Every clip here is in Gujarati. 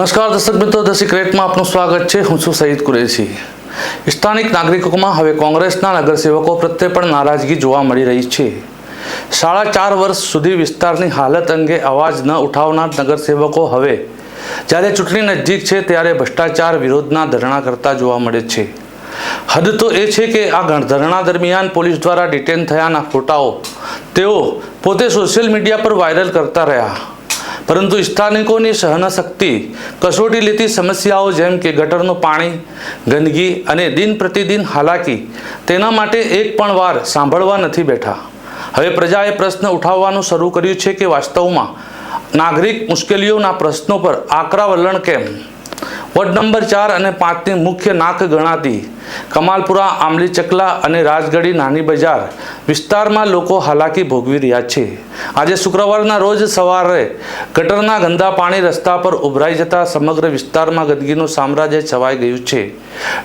નમસ્કાર દર્શક મિત્રો, ધ સિક્રેટમાં આપનું સ્વાગત છે. હું છું સહીદ કુરેશી. સ્થાનિક નાગરિકોમાં હવે કોંગ્રેસના નગરસેવકો પ્રત્યે પણ નારાજગી જોવા મળી રહી છે. સાડા ચાર વર્ષ સુધી વિસ્તારની હાલત અંગે અવાજ ન ઉઠાવનાર નગરસેવકો હવે જ્યારે ચૂંટણી નજીક છે ત્યારે ભ્રષ્ટાચાર વિરોધના ધરણા કરતા જોવા મળે છે. હદ તો એ છે કે આ ધરણા દરમિયાન પોલીસ દ્વારા ડિટેન થયાના ફોટાઓ તેઓ પોતે સોશિયલ મીડિયા પર વાયરલ કરતા રહ્યા. પરંતુ સ્થાનિકોની સહનશક્તિ, કસોટી લેતી સમસ્યાઓ જેમ કે ગટરનું પાણી, ગંદકી અને દિન પ્રતિદિન હાલાકી, તેના માટે એક પણ વાર સાંભળવા નથી બેઠા. હવે પ્રજાએ પ્રશ્ન ઉઠાવવાનું શરૂ કર્યું છે કે વાસ્તવમાં નાગરિક મુશ્કેલીઓના પ્રશ્નો પર આકરા વલણ કેમ? વોર્ડ નંબર ચાર અને પાંચની મુખ્ય નાક ગણાતી કમાલપુરા, આંબલી ચકલા અને રાજગઢી નાની બજાર વિસ્તારમાં લોકો હાલાકી ભોગવી રહ્યા છે. આજે શુક્રવારના રોજ સવારે ગટરના ગંદા પાણી રસ્તા પર ઉભરાઈ જતા સમગ્ર વિસ્તારમાં ગંદકીનું સામ્રાજ્ય છવાઈ ગયું છે.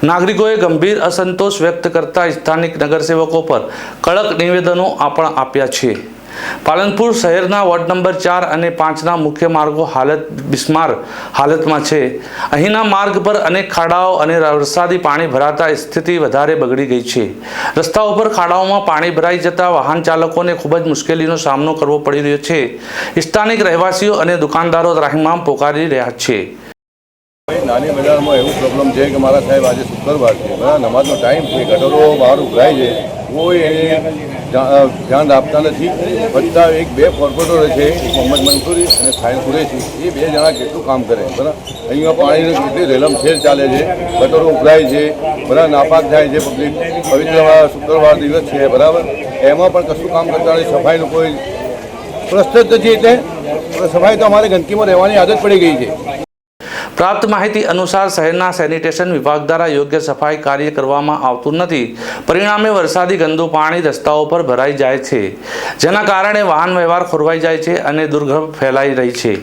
નાગરિકોએ ગંભીર અસંતોષ વ્યક્ત કરતા સ્થાનિક નગરસેવકો પર કડક નિવેદનો પણ આપ્યા છે. પાલનપુર શહેરના વોર્ડ નંબર ચાર અને પાંચના મુખ્ય માર્ગો હાલત બિસ્માર હાલતમાં છે. અહીંના માર્ગ પર અનેક ખાડાઓ અને વરસાદી પાણી ભરાતા સ્થિતિ વધારે બગડી ગઈ છે. રસ્તાઓ પર ખાડાઓમાં પાણી ભરાઈ જતા વાહન ચાલકોને ખૂબ જ મુશ્કેલીનો સામનો કરવો પડી રહ્યો છે. સ્થાનિક રહેવાસીઓ અને દુકાનદારો ત્રાહિમામ પોકારી રહ્યા છે. નાની બજારમાં એવું પ્રોબ્લેમ છે કે મારા સાહેબ આજે શુક્રવાર છે. બરાબર, નમાજનો ટાઈમ છે, ગટરો બહાર ઉભરાય છે. કોઈ એને ધ્યાન આપતા નથી. બધા એક બે કોર્પોરેટરો છે, એક મોહમ્મદ મંસૂરી અને સાહિલ કુરેશી. એ બે જણા કેટલું કામ કરે, બરાબર? અહીંયા પાણીની કેટલી રેલમછેલ ચાલે છે, ગટરો ઉભરાય છે, બધા નાપાક થાય છે, પબ્લિક. પવિત્ર શુક્રવાર દિવસ છે, બરાબર? એમાં પણ કશું કામ કરતા નથી સફાઈનું કોઈ જ નથી એટલે સફાઈ તો અમારે ગંદકીમાં રહેવાની આદત પડી ગઈ છે. પ્રાપ્ત માહિતી અનુસાર શહેરના સેનિટેશન વિભાગ દ્વારા યોગ્ય સફાઈ કાર્ય કરવામાં આવતું નથી. પરિણામે વરસાદી ગંદુ પાણી રસ્તાઓ પર ભરાઈ જાય છે. જેના કારણે વાહન વ્યવહાર ખોરવાઈ જાય છે અને દુર્ગંધ ફેલાઈ રહી છે.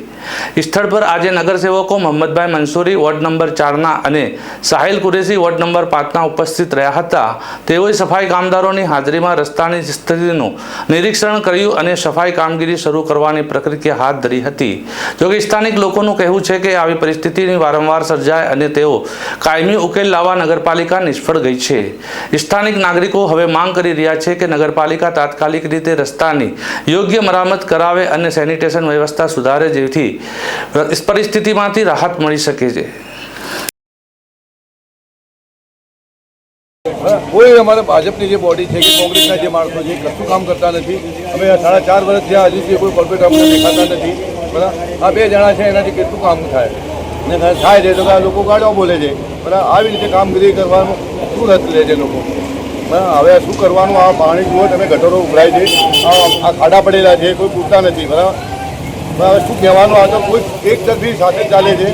સ્થળ પર આજે નગરસેવકો મોહમ્મદભાઈ મંસૂરી વોર્ડ નંબર ચારના અને સાહિલ કુરેશી વોર્ડ નંબર પાંચના ઉપસ્થિત રહ્યા હતા. તેઓએ સફાઈ કામદારોની હાજરીમાં રસ્તાની સ્થિતિનું નિરીક્ષણ કર્યું અને સફાઈ કામગીરી શરૂ કરવાની પ્રક્રિયા હાથ ધરી હતી. જોકે સ્થાનિક લોકોનું કહેવું છે કે આવી પરિસ્થિતિની વારંવાર સર્જાય અને તેઓ કાયમી ઉકેલ લાવવા નગરપાલિકા નિષ્ફળ ગઈ છે. સ્થાનિક નાગરિકો હવે માંગ કરી રહ્યા છે કે નગરપાલિકા તાત્કાલિક રીતે રસ્તાની યોગ્ય મરામત કરાવે અને સેનિટેશન વ્યવસ્થા સુધારે જેથી પરિસ્થિતિમાંથી રાહત મળી શકે છે. કોઈ અમારે ભાજપની જે બોડી છે કે કોંગ્રેસના જે માણસો છે, કશું કામ કરતા નથી. અમે સાડા ચાર વર્ષ થયા હજુ સુધી કોઈ કોર્પોરેટ અમને દેખાતા નથી. બરાબર? આ બે જણા છે, એનાથી કેટલું કામ થાય? ને થાય છે, તો લોકો ગાડો બોલે છે. બરાબર? આવી રીતે કામગીરી કરવાનું શું રસ લે છે લોકો? હવે શું કરવાનું? આ પાણી જુઓ, તમે ગટરો ઉભરાય છે. આ ખાડા પડેલા છે, કોઈ પૂરતા નથી. બરાબર? બરાબર શું કહેવાનું? આ કોઈ એક તરફી સાથે ચાલે છે.